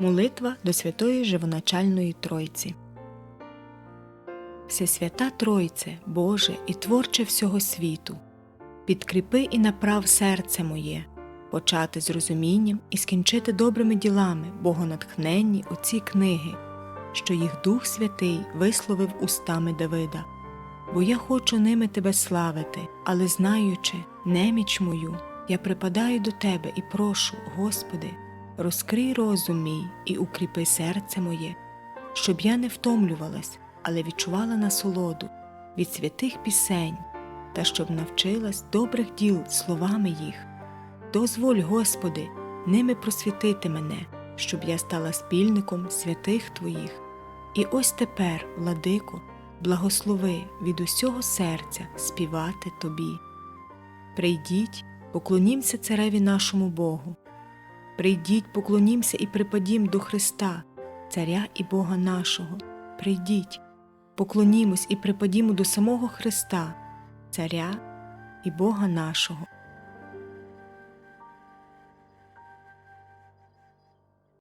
Молитва до Святої Живоначальної Тройці. Всесвята Тройце, Боже і Творче всього світу, підкріпи і направ серце моє, почати з розумінням і скінчити добрими ділами богонатхненні оці книги, що їх Дух Святий висловив устами Давида. Бо я хочу ними тебе славити, але знаючи неміч мою, я припадаю до тебе і прошу, Господи, розкрий розум мій і укріпи серце моє, щоб я не втомлювалась, але відчувала насолоду від святих пісень та щоб навчилась добрих діл словами їх. Дозволь, Господи, ними просвітити мене, щоб я стала спільником святих Твоїх. І ось тепер, владико, благослови від усього серця співати Тобі. Прийдіть, поклонімся цареві нашому Богу. Прийдіть, поклонімся і припадім до Христа, Царя і Бога нашого. Прийдіть, поклонімось і припадімо до самого Христа, Царя і Бога нашого.